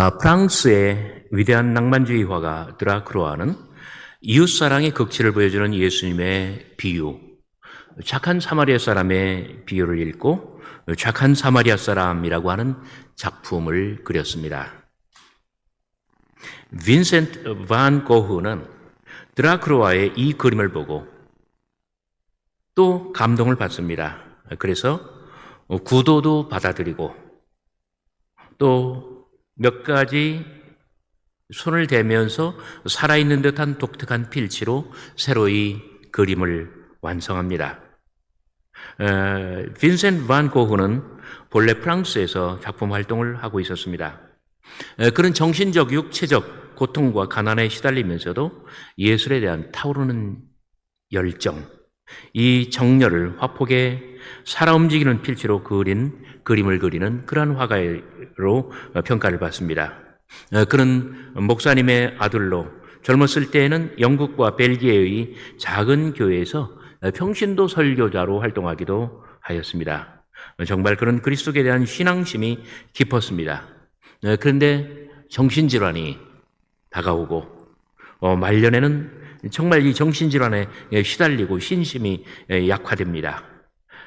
아, 프랑스의 위대한 낭만주의 화가 드라크로아는 이웃사랑의 극치를 보여주는 예수님의 비유, 착한 사마리아 사람의 비유를 읽고 착한 사마리아 사람이라고 하는 작품을 그렸습니다. 빈센트 반 고흐는 드라크로아의 이 그림을 보고 또 감동을 받습니다. 그래서 구도도 받아들이고 또 몇 가지 손을 대면서 살아있는 듯한 독특한 필치로 새로이 그림을 완성합니다. 에, 빈센트 반 고흐는 본래 프랑스에서 작품 활동을 하고 있었습니다. 에, 그런 정신적, 육체적 고통과 가난에 시달리면서도 예술에 대한 타오르는 열정, 이 정열을 화폭에 살아 움직이는 필치로 그린 그림을 그리는 그러한 화가로 평가를 받습니다. 어, 그는 목사님의 아들로 젊었을 때에는 영국과 벨기에의 작은 교회에서 평신도 설교자로 활동하기도 하였습니다. 정말 그런 그리스도에 대한 신앙심이 깊었습니다. 어, 그런데 정신질환이 다가오고 어, 말년에는 정말 이 정신질환에 시달리고 신심이 약화됩니다.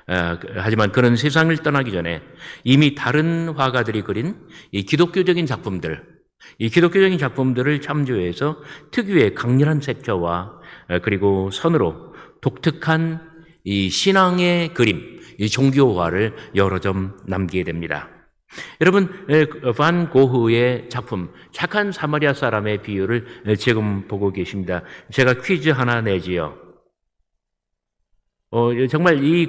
어, 하지만 그런 세상을 떠나기 전에 이미 다른 화가들이 그린 이 기독교적인 작품들, 이 기독교적인 작품들을 참조해서 특유의 강렬한 색조와 어, 그리고 선으로 독특한 이 신앙의 그림, 이 종교화를 여러 점 남기게 됩니다. 여러분, 반 고흐의 작품 착한 사마리아 사람의 비유를 지금 보고 계십니다. 제가 퀴즈 하나 내지요. 어, 정말 이,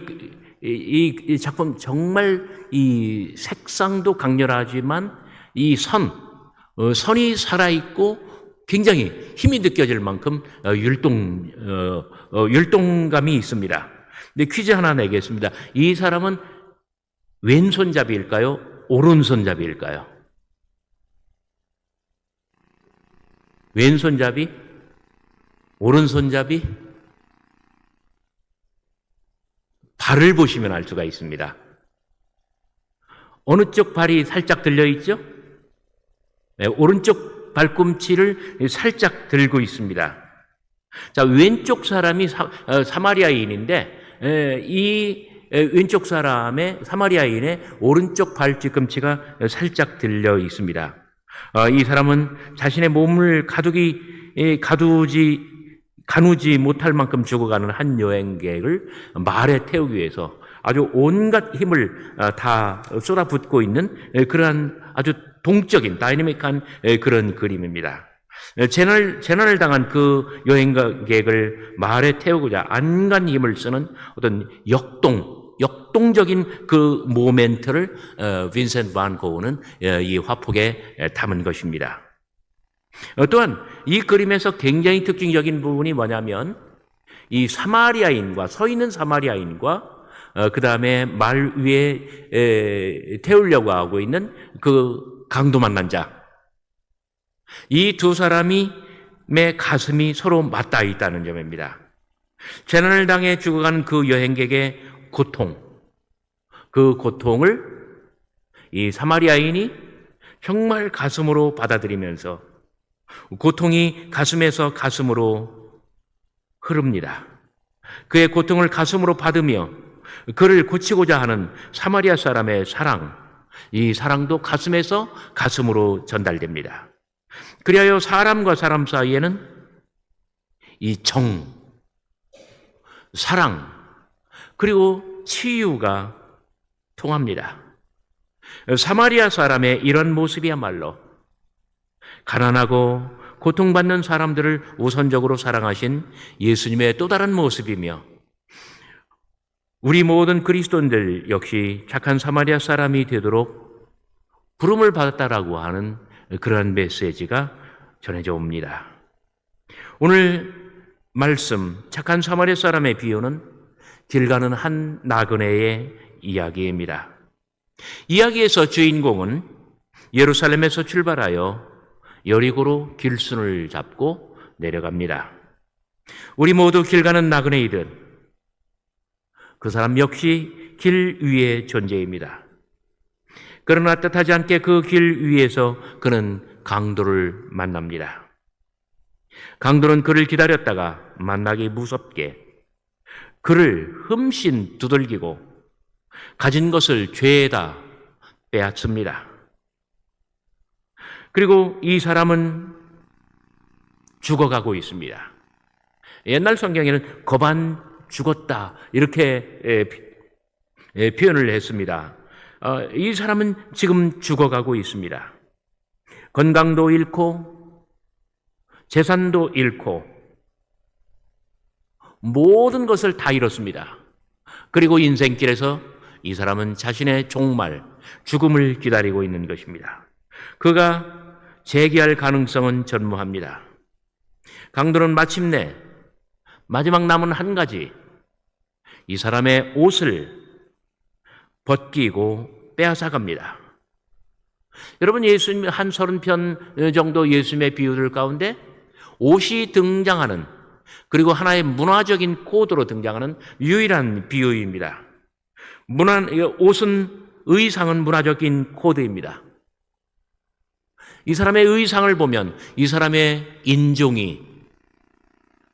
이, 이 작품 정말 이 색상도 강렬하지만 이 선, 어, 선이 살아있고 굉장히 힘이 느껴질 만큼 어, 율동, 어, 어, 율동감이 있습니다. 근데 퀴즈 하나 내겠습니다. 이 사람은 왼손잡이일까요? 오른손잡이일까요? 왼손잡이? 오른손잡이? 발을 보시면 알 수가 있습니다. 어느 쪽 발이 살짝 들려 있죠? 네, 오른쪽 발꿈치를 살짝 들고 있습니다. 자, 왼쪽 사람이 사, 어, 사마리아인인데, 에, 이 에, 왼쪽 사람의 사마리아인의 오른쪽 발 뒤꿈치가 살짝 들려 있습니다. 어, 이 사람은 자신의 몸을 가두기, 에, 가두지, 가누지 못할 만큼 죽어가는 한 여행객을 말에 태우기 위해서 아주 온갖 힘을 어, 다 쏟아붓고 있는 에, 그러한 아주 동적인 다이내믹한 에, 그런 그림입니다. 재난을, 재난을 당한 그 여행객을 말에 태우고자 안간 힘을 쓰는 어떤 역동, 역동적인 그 모멘트를 어, 빈센트 반 고흐는 어, 이 화폭에 담은 것입니다. 어, 또한 이 그림에서 굉장히 특징적인 부분이 뭐냐면 이 사마리아인과 서 있는 사마리아인과 그 다음에 말 위에 태우려고 하고 있는 그 강도 만난 자. 이 두 사람이 의 가슴이 서로 맞닿아 있다는 점입니다. 재난을 당해 죽어가는 그 여행객의 고통, 그 고통을 이 사마리아인이 정말 가슴으로 받아들이면서 고통이 가슴에서 가슴으로 흐릅니다. 그의 고통을 가슴으로 받으며 그를 고치고자 하는 사마리아 사람의 사랑, 이 사랑도 가슴에서 가슴으로 전달됩니다. 그리하여 사람과 사람 사이에는 이 정, 사랑, 그리고 치유가 통합니다. 사마리아 사람의 이런 모습이야말로 가난하고 고통받는 사람들을 우선적으로 사랑하신 예수님의 또 다른 모습이며 우리 모든 그리스도인들 역시 착한 사마리아 사람이 되도록 부름을 받았다라고 하는 그러한 메시지가 전해져 옵니다. 오늘 말씀 착한 사마리아 사람의 비유는 길 가는 한 나그네의 이야기입니다. 이야기에서 주인공은 예루살렘에서 출발하여 여리고로 길순을 잡고 내려갑니다. 우리 모두 길 가는 나그네이든 그 사람 역시 길 위의 존재입니다. 그러나 뜻하지 않게 그 길 위에서 그는 강도를 만납니다. 강도는 그를 기다렸다가 만나기 무섭게 그를 흠씬 두들기고 가진 것을 죄에다 빼앗습니다. 그리고 이 사람은 죽어가고 있습니다. 옛날 성경에는 거반 죽었다 이렇게 표현을 했습니다. 어, 이 사람은 지금 죽어가고 있습니다. 건강도 잃고 재산도 잃고 모든 것을 다 잃었습니다. 그리고 인생길에서 이 사람은 자신의 종말, 죽음을 기다리고 있는 것입니다. 그가 재기할 가능성은 전무합니다. 강도는 마침내 마지막 남은 한 가지 이 사람의 옷을 벗기고 빼앗아 갑니다. 여러분 예수님 한 서른 편 정도 예수님의 비유들 가운데 옷이 등장하는 그리고 하나의 문화적인 코드로 등장하는 유일한 비유입니다. 문화 옷은 의상은 문화적인 코드입니다. 이 사람의 의상을 보면 이 사람의 인종이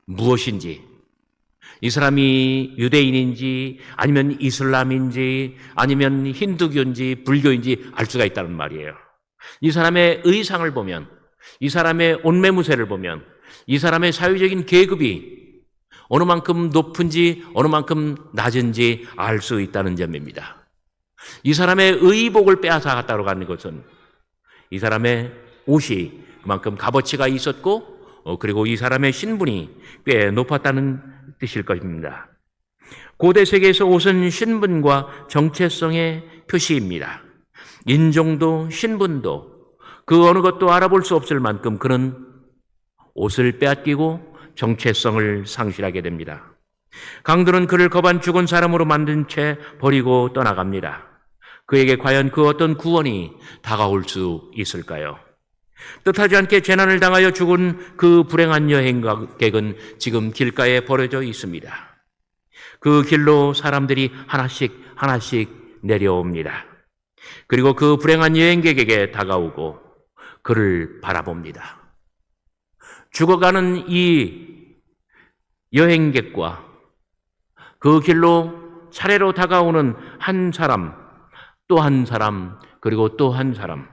무엇인지, 이 사람이 유대인인지 아니면 이슬람인지 아니면 힌두교인지 불교인지 알 수가 있다는 말이에요. 이 사람의 의상을 보면 이 사람의 옷매무새를 보면 이 사람의 사회적인 계급이 어느 만큼 높은지 어느 만큼 낮은지 알 수 있다는 점입니다. 이 사람의 의복을 빼앗아 갔다고 하는 것은 이 사람의 옷이 그만큼 값어치가 있었고 어, 그리고 이 사람의 신분이 꽤 높았다는 뜻일 것입니다. 고대 세계에서 옷은 신분과 정체성의 표시입니다. 인종도 신분도 그 어느 것도 알아볼 수 없을 만큼 그는 옷을 빼앗기고 정체성을 상실하게 됩니다. 강도는 그를 거반 죽은 사람으로 만든 채 버리고 떠나갑니다. 그에게 과연 그 어떤 구원이 다가올 수 있을까요? 뜻하지 않게 재난을 당하여 죽은 그 불행한 여행객은 지금 길가에 버려져 있습니다. 그 길로 사람들이 하나씩 하나씩 내려옵니다. 그리고 그 불행한 여행객에게 다가오고 그를 바라봅니다. 죽어가는 이 여행객과 그 길로 차례로 다가오는 한 사람, 또 한 사람, 그리고 또 한 사람.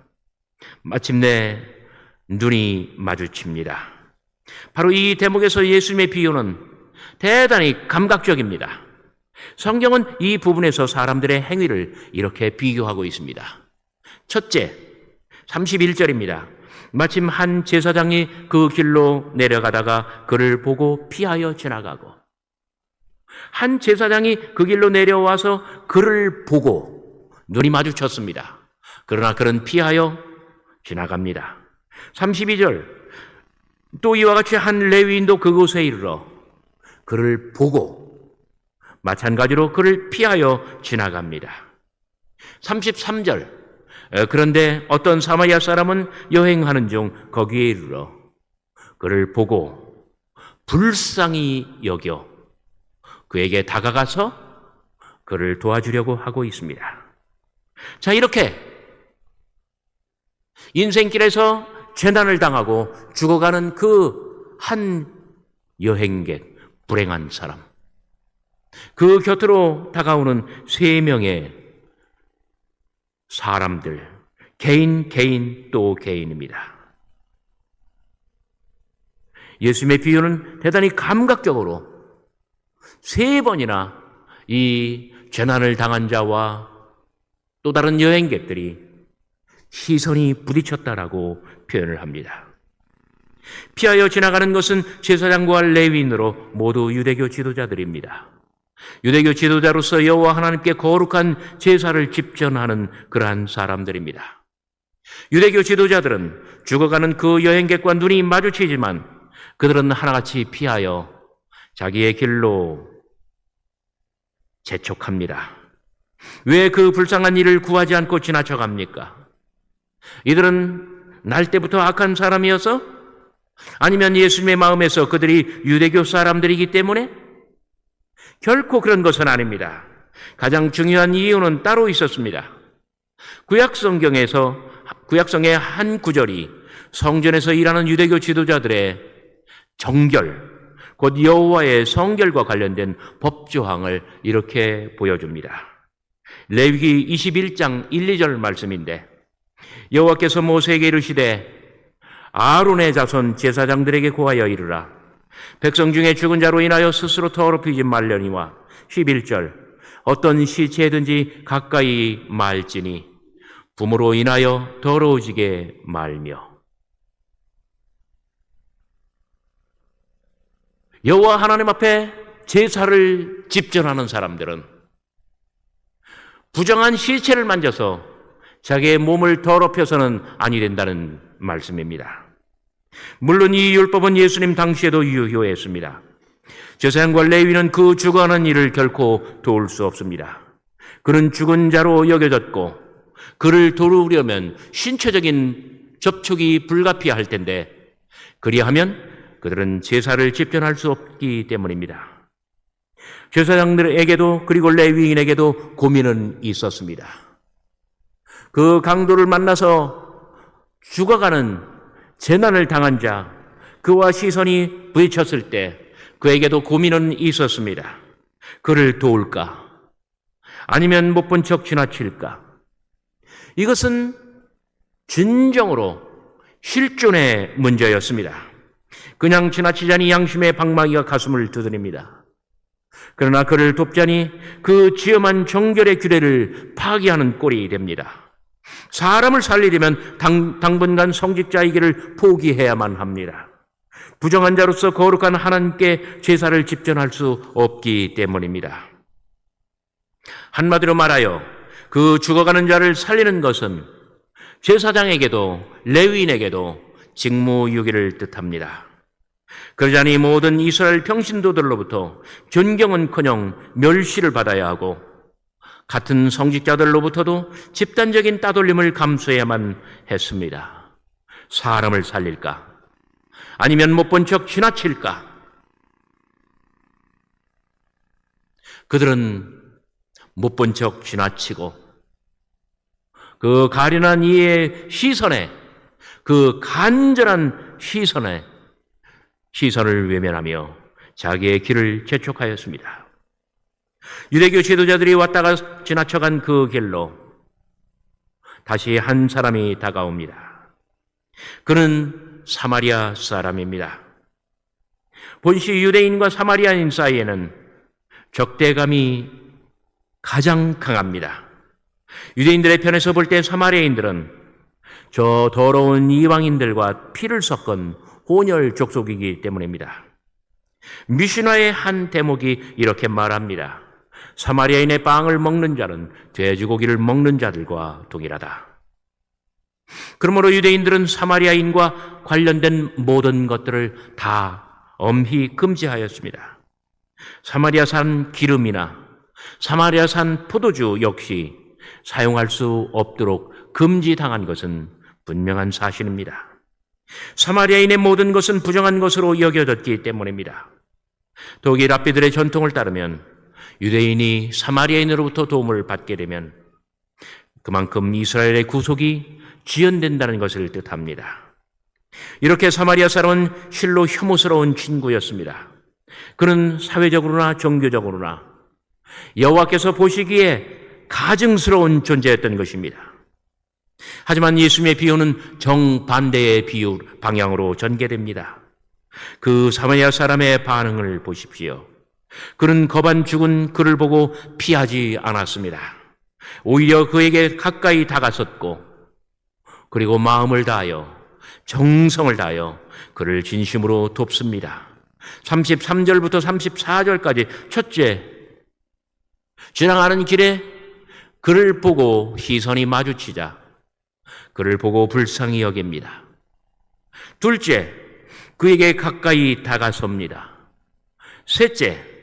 마침내 눈이 마주칩니다. 바로 이 대목에서 예수님의 비유는 대단히 감각적입니다. 성경은 이 부분에서 사람들의 행위를 이렇게 비교하고 있습니다. 첫째, 31절입니다. 마침 한 제사장이 그 길로 내려가다가 그를 보고 피하여 지나가고 한 제사장이 그 길로 내려와서 그를 보고 눈이 마주쳤습니다. 그러나 그는 피하여 지나갑니다. 32절 또 이와 같이 한 레위인도 그곳에 이르러 그를 보고 마찬가지로 그를 피하여 지나갑니다. 33절 그런데 어떤 사마리아 사람은 여행하는 중 거기에 이르러 그를 보고 불쌍히 여겨 그에게 다가가서 그를 도와주려고 하고 있습니다. 자, 이렇게 인생길에서 재난을 당하고 죽어가는 그 한 여행객, 불행한 사람. 그 곁으로 다가오는 세 명의 사람들, 개인, 개인, 또 개인입니다. 예수님의 비유는 대단히 감각적으로 세 번이나 이 재난을 당한 자와 또 다른 여행객들이 시선이 부딪혔다라고 표현을 합니다. 피하여 지나가는 것은 제사장과 레위인으로 모두 유대교 지도자들입니다. 유대교 지도자로서 여호와 하나님께 거룩한 제사를 집전하는 그러한 사람들입니다. 유대교 지도자들은 죽어가는 그 여행객과 눈이 마주치지만 그들은 하나같이 피하여 자기의 길로 재촉합니다. 왜 그 불쌍한 일을 구하지 않고 지나쳐갑니까? 이들은 날 때부터 악한 사람이어서 아니면 예수님의 마음에서 그들이 유대교 사람들이기 때문에 결코 그런 것은 아닙니다. 가장 중요한 이유는 따로 있었습니다. 구약 성경에서 구약 성의 한 구절이 성전에서 일하는 유대교 지도자들의 정결, 곧 여호와의 성결과 관련된 법 조항을 이렇게 보여줍니다. 레위기 21장 1, 2절 말씀인데 여호와께서 모세에게 이르시되 아론의 자손 제사장들에게 고하여 이르라 백성 중에 죽은 자로 인하여 스스로 더럽히지 말려니와 11절 어떤 시체든지 가까이 말지니 부모로 인하여 더러워지게 말며 여호와 하나님 앞에 제사를 집전하는 사람들은 부정한 시체를 만져서 자기의 몸을 더럽혀서는 아니 된다는 말씀입니다. 물론 이 율법은 예수님 당시에도 유효했습니다. 제사장과 레위는 그 죽어가는 일을 결코 도울 수 없습니다. 그는 죽은 자로 여겨졌고 그를 도우려면 신체적인 접촉이 불가피할 텐데 그리하면 그들은 제사를 집전할 수 없기 때문입니다. 제사장들에게도 그리고 레위인에게도 고민은 있었습니다. 그 강도를 만나서 죽어가는 재난을 당한 자, 그와 시선이 부딪혔을 때 그에게도 고민은 있었습니다. 그를 도울까? 아니면 못 본 척 지나칠까? 이것은 진정으로 실존의 문제였습니다. 그냥 지나치자니 양심의 방망이가 가슴을 두드립니다. 그러나 그를 돕자니 그 지엄한 정결의 규례를 파기하는 꼴이 됩니다. 사람을 살리려면 당, 당분간 성직자이기를 포기해야만 합니다. 부정한 자로서 거룩한 하나님께 제사를 집전할 수 없기 때문입니다. 한마디로 말하여 그 죽어가는 자를 살리는 것은 제사장에게도 레위인에게도 직무유기를 뜻합니다. 그러자니 모든 이스라엘 평신도들로부터 존경은커녕 멸시를 받아야 하고 같은 성직자들로부터도 집단적인 따돌림을 감수해야만 했습니다. 사람을 살릴까? 아니면 못 본 척 지나칠까? 그들은 못 본 척 지나치고 그 가련한 이의 시선에 그 간절한 시선에 시선을 외면하며 자기의 길을 재촉하였습니다. 유대교 지도자들이 왔다가 지나쳐간 그 길로 다시 한 사람이 다가옵니다. 그는 사마리아 사람입니다. 본시 유대인과 사마리아인 사이에는 적대감이 가장 강합니다. 유대인들의 편에서 볼 때 사마리아인들은 저 더러운 이방인들과 피를 섞은 혼혈 족속이기 때문입니다. 미신화의 한 대목이 이렇게 말합니다. 사마리아인의 빵을 먹는 자는 돼지고기를 먹는 자들과 동일하다. 그러므로 유대인들은 사마리아인과 관련된 모든 것들을 다 엄히 금지하였습니다. 사마리아산 기름이나 사마리아산 포도주 역시 사용할 수 없도록 금지당한 것은 분명한 사실입니다. 사마리아인의 모든 것은 부정한 것으로 여겨졌기 때문입니다. 독일 랍비들의 전통을 따르면 유대인이 사마리아인으로부터 도움을 받게 되면 그만큼 이스라엘의 구속이 지연된다는 것을 뜻합니다. 이렇게 사마리아 사람은 실로 혐오스러운 친구였습니다. 그는 사회적으로나 종교적으로나 여호와께서 보시기에 가증스러운 존재였던 것입니다. 하지만 예수님의 비유는 정반대의 비유 방향으로 전개됩니다. 그 사마리아 사람의 반응을 보십시오. 그는 거반 죽은 그를 보고 피하지 않았습니다. 오히려 그에게 가까이 다가섰고, 그리고 마음을 다하여, 정성을 다하여 그를 진심으로 돕습니다. 33절부터 34절까지 첫째, 지나가는 길에 그를 보고 시선이 마주치자 그를 보고 불쌍히 여깁니다. 둘째, 그에게 가까이 다가섭니다. 셋째,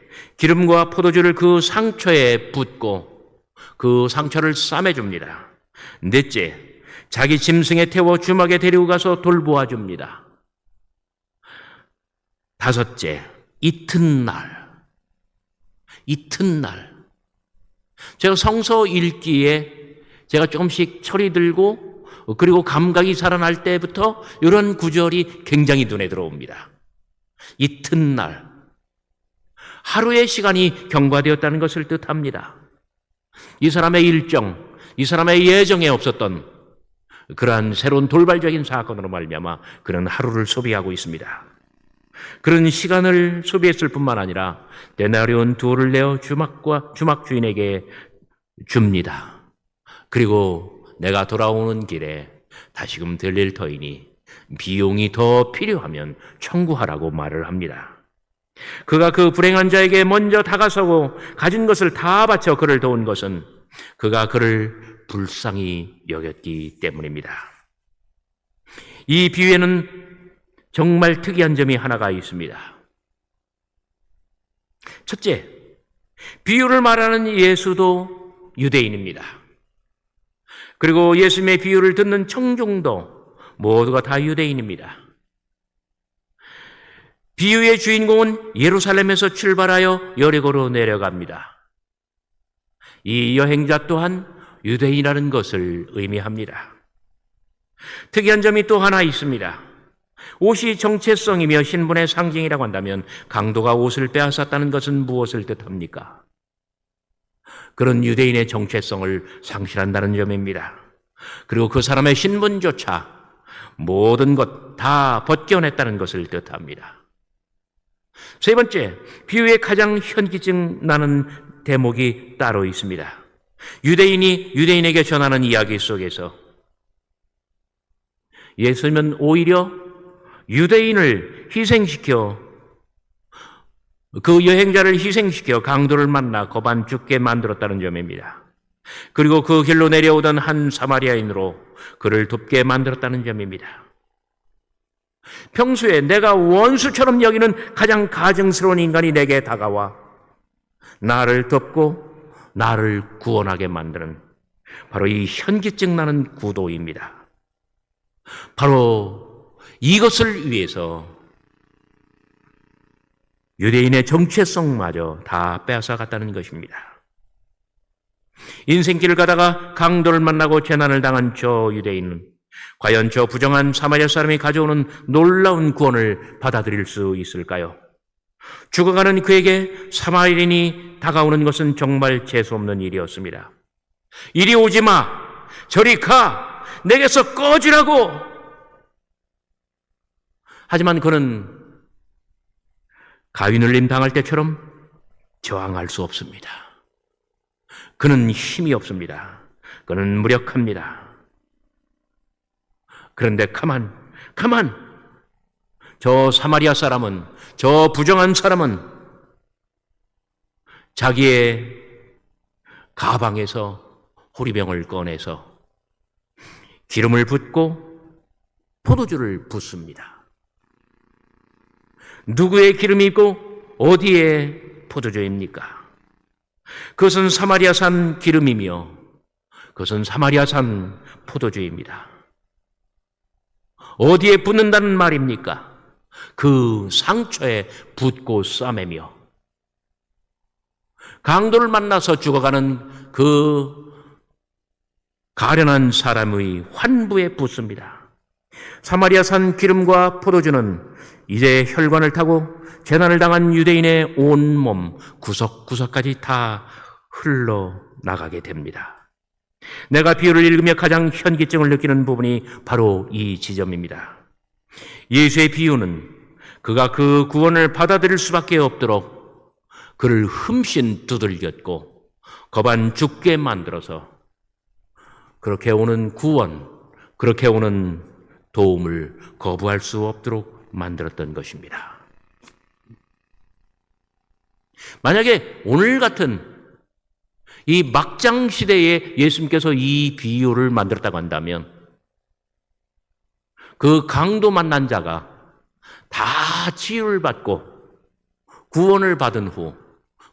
기름과 포도주를 그 상처에 붓고 그 상처를 싸매줍니다. 넷째, 자기 짐승에 태워 주막에 데리고 가서 돌보아 줍니다. 다섯째, 이튿날. 이튿날. 제가 성서 읽기에 제가 조금씩 철이 들고 그리고 감각이 살아날 때부터 이런 구절이 굉장히 눈에 들어옵니다. 이튿날 하루의 시간이 경과되었다는 것을 뜻합니다. 이 사람의 일정, 이 사람의 예정에 없었던 그러한 새로운 돌발적인 사건으로 말미암아 그는 하루를 소비하고 있습니다. 그런 시간을 소비했을 뿐만 아니라 데나리온 두어를 내어 주막과 주막 주인에게 줍니다. 그리고 내가 돌아오는 길에 다시금 들릴 터이니 비용이 더 필요하면 청구하라고 말을 합니다. 그가 그 불행한 자에게 먼저 다가서고 가진 것을 다 바쳐 그를 도운 것은 그가 그를 불쌍히 여겼기 때문입니다. 이 비유에는 정말 특이한 점이 하나가 있습니다. 첫째, 비유를 말하는 예수도 유대인입니다. 그리고 예수님의 비유를 듣는 청중도 모두가 다 유대인입니다. 비유의 주인공은 예루살렘에서 출발하여 여리고로 내려갑니다. 이 여행자 또한 유대인이라는 것을 의미합니다. 특이한 점이 또 하나 있습니다. 옷이 정체성이며 신분의 상징이라고 한다면 강도가 옷을 빼앗았다는 것은 무엇을 뜻합니까? 그런 유대인의 정체성을 상실한다는 점입니다. 그리고 그 사람의 신분조차 모든 것 다 벗겨냈다는 것을 뜻합니다. 세 번째, 비유의 가장 현기증 나는 대목이 따로 있습니다. 유대인이 유대인에게 전하는 이야기 속에서 예수님은 오히려 유대인을 희생시켜 그 여행자를 희생시켜 강도를 만나 거반 죽게 만들었다는 점입니다. 그리고 그 길로 내려오던 한 사마리아인으로 그를 돕게 만들었다는 점입니다. 평소에 내가 원수처럼 여기는 가장 가증스러운 인간이 내게 다가와 나를 돕고 나를 구원하게 만드는 바로 이 현기증 나는 구도입니다. 바로 이것을 위해서 유대인의 정체성마저 다 빼앗아 갔다는 것입니다. 인생길을 가다가 강도를 만나고 재난을 당한 저 유대인은 과연 저 부정한 사마리아 사람이 가져오는 놀라운 구원을 받아들일 수 있을까요? 죽어가는 그에게 사마리인이 다가오는 것은 정말 재수없는 일이었습니다. 이리 오지 마! 저리 가! 내게서 꺼지라고! 하지만 그는 가위눌림 당할 때처럼 저항할 수 없습니다. 그는 힘이 없습니다. 그는 무력합니다. 그런데 가만, 가만! 저 사마리아 사람은, 저 부정한 사람은 자기의 가방에서 호리병을 꺼내서 기름을 붓고 포도주를 붓습니다. 누구의 기름이 있고 어디에 포도주입니까? 그것은 사마리아산 기름이며 그것은 사마리아산 포도주입니다. 어디에 붓는다는 말입니까? 그 상처에 붓고 싸매며 강도를 만나서 죽어가는 그 가련한 사람의 환부에 붓습니다. 사마리아산 기름과 포도주는 이제 혈관을 타고 재난을 당한 유대인의 온몸 구석구석까지 다 흘러 나가게 됩니다. 내가 비유를 읽으며 가장 현기증을 느끼는 부분이 바로 이 지점입니다. 예수의 비유는 그가 그 구원을 받아들일 수밖에 없도록 그를 흠씬 두들겼고 거반 죽게 만들어서 그렇게 오는 구원, 그렇게 오는 도움을 거부할 수 없도록 만들었던 것입니다. 만약에 오늘 같은 이 막장 시대에 예수님께서 이 비유를 만들었다고 한다면 그 강도 만난 자가 다 치유를 받고 구원을 받은 후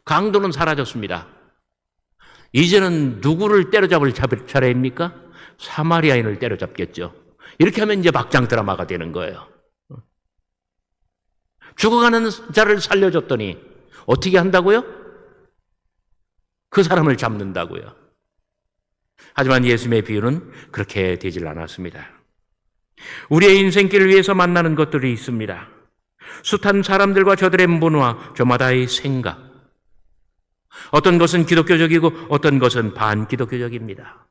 강도는 사라졌습니다. 이제는 누구를 때려잡을 차례입니까? 사마리아인을 때려잡겠죠. 이렇게 하면 이제 막장 드라마가 되는 거예요. 죽어가는 자를 살려줬더니 어떻게 한다고요? 그 사람을 잡는다고요. 하지만 예수님의 비유는 그렇게 되질 않았습니다. 우리의 인생길을 위해서 만나는 것들이 있습니다. 숱한 사람들과 저들의 문화, 저마다의 생각. 어떤 것은 기독교적이고 어떤 것은 반기독교적입니다.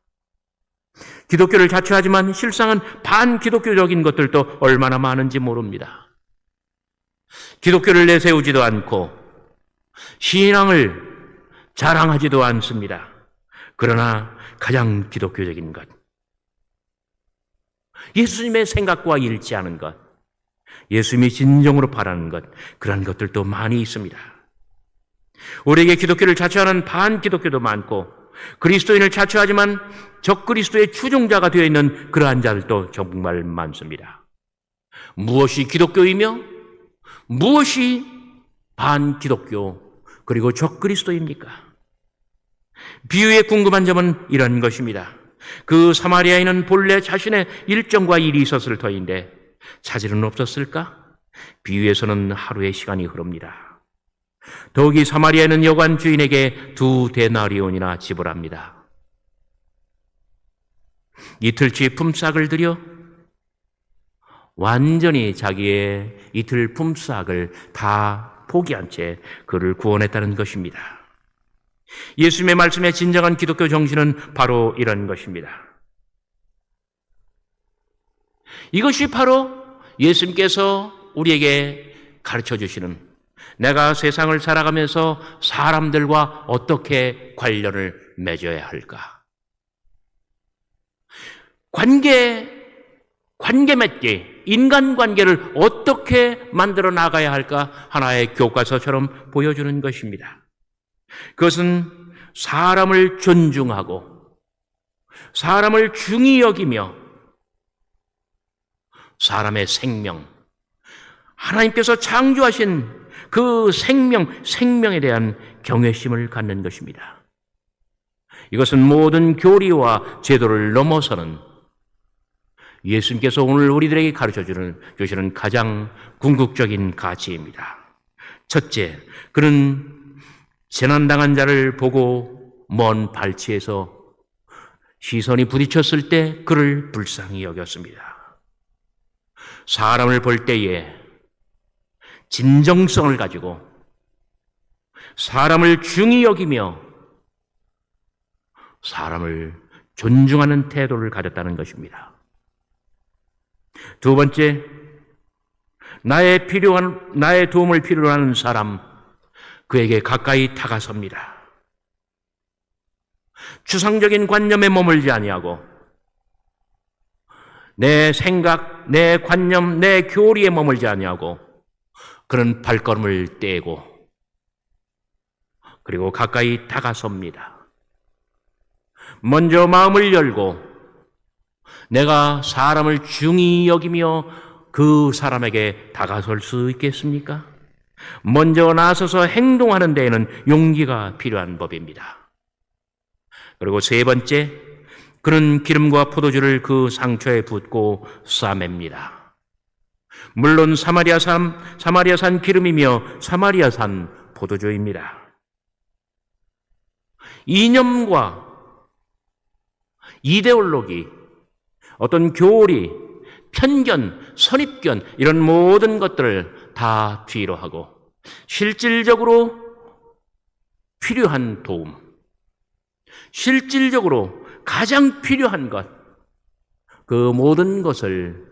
기독교를 자처하지만 실상은 반기독교적인 것들도 얼마나 많은지 모릅니다. 기독교를 내세우지도 않고 신앙을 자랑하지도 않습니다. 그러나 가장 기독교적인 것. 예수님의 생각과 일치하는 것. 예수님이 진정으로 바라는 것. 그런 것들도 많이 있습니다. 우리에게 기독교를 자처하는 반 기독교도 많고 그리스도인을 자처하지만 적그리스도의 추종자가 되어 있는 그러한 자들도 정말 많습니다. 무엇이 기독교이며 무엇이 반 기독교 그리고 적그리스도입니까? 비유의 궁금한 점은 이런 것입니다. 그 사마리아인은 본래 자신의 일정과 일이 있었을 터인데 차질은 없었을까? 비유에서는 하루의 시간이 흐릅니다. 더욱이 사마리아인은 여관 주인에게 두 데나리온이나 지불합니다. 이틀치 품삯을 들여 완전히 자기의 이틀 품삯을 다 포기한 채 그를 구원했다는 것입니다. 예수님의 말씀의 진정한 기독교 정신은 바로 이런 것입니다. 이것이 바로 예수님께서 우리에게 가르쳐 주시는 내가 세상을 살아가면서 사람들과 어떻게 관련을 맺어야 할까? 관계, 관계 맺기, 인간 관계를 어떻게 만들어 나가야 할까? 하나의 교과서처럼 보여주는 것입니다. 그것은 사람을 존중하고, 사람을 중히 여기며, 사람의 생명, 하나님께서 창조하신 그 생명, 생명에 대한 경외심을 갖는 것입니다. 이것은 모든 교리와 제도를 넘어서는 예수님께서 오늘 우리들에게 가르쳐 주는, 주시는 가장 궁극적인 가치입니다. 첫째, 그는 재난당한 자를 보고 먼 발치에서 시선이 부딪혔을 때 그를 불쌍히 여겼습니다. 사람을 볼 때에 진정성을 가지고 사람을 중히 여기며 사람을 존중하는 태도를 가졌다는 것입니다. 두 번째, 나의 필요한, 나의 도움을 필요로 하는 사람, 그에게 가까이 다가섭니다. 추상적인 관념에 머물지 아니하고, 내 생각, 내 관념, 내 교리에 머물지 아니하고, 그런 발걸음을 떼고, 그리고 가까이 다가섭니다. 먼저 마음을 열고, 내가 사람을 중히 여기며 그 사람에게 다가설 수 있겠습니까? 먼저 나서서 행동하는 데에는 용기가 필요한 법입니다. 그리고 세 번째, 그는 기름과 포도주를 그 상처에 붓고 싸맵니다. 물론 사마리아 산, 사마리아산 기름이며 사마리아산 포도주입니다. 이념과 이데올로기, 어떤 교리, 편견, 선입견, 이런 모든 것들을 다 뒤로 하고, 실질적으로 필요한 도움, 실질적으로 가장 필요한 것, 그 모든 것을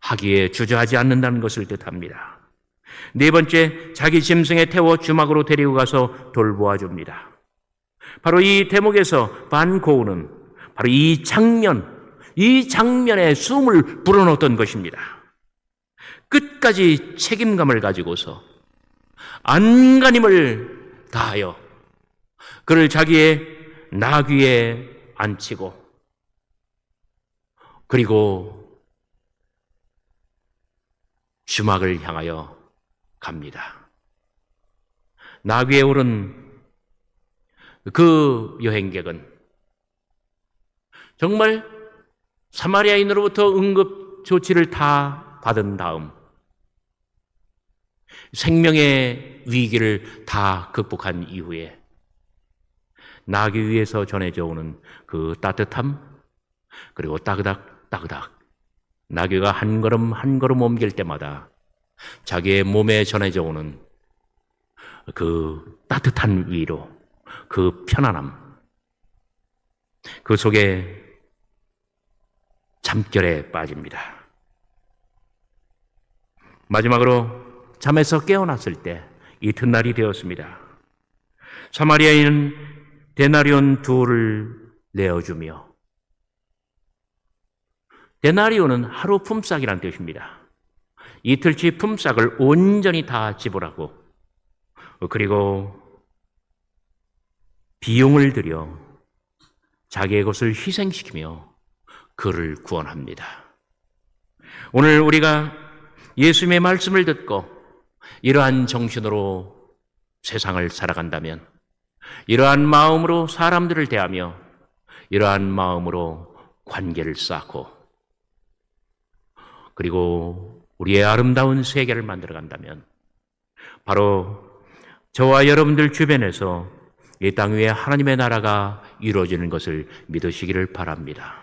하기에 주저하지 않는다는 것을 뜻합니다. 네 번째, 자기 짐승에 태워 주막으로 데리고 가서 돌보아 줍니다. 바로 이 대목에서 반고우는 바로 이 장면, 이 장면에 숨을 불어넣었던 것입니다. 끝까지 책임감을 가지고서 안간힘을 다하여 그를 자기의 나귀에 앉히고 그리고 주막을 향하여 갑니다. 나귀에 오른 그 여행객은 정말 사마리아인으로부터 응급 조치를 다 받은 다음 생명의 위기를 다 극복한 이후에 나귀 위에서 전해져 오는 그 따뜻함, 그리고 따그닥, 따그닥. 나귀가 한 걸음 한 걸음 옮길 때마다 자기의 몸에 전해져 오는 그 따뜻한 위로, 그 편안함, 그 속에 잠결에 빠집니다. 마지막으로 잠에서 깨어났을 때 이튿날이 되었습니다. 사마리아인은 데나리온 둘을 내어주며 데나리온은 하루 품삯이란 뜻입니다. 이틀치 품삯을 온전히 다 지불하고 그리고 비용을 들여 자기의 것을 희생시키며 그를 구원합니다. 오늘 우리가 예수님의 말씀을 듣고 이러한 정신으로 세상을 살아간다면 이러한 마음으로 사람들을 대하며 이러한 마음으로 관계를 쌓고 그리고 우리의 아름다운 세계를 만들어 간다면 바로 저와 여러분들 주변에서 이 땅 위에 하나님의 나라가 이루어지는 것을 믿으시기를 바랍니다.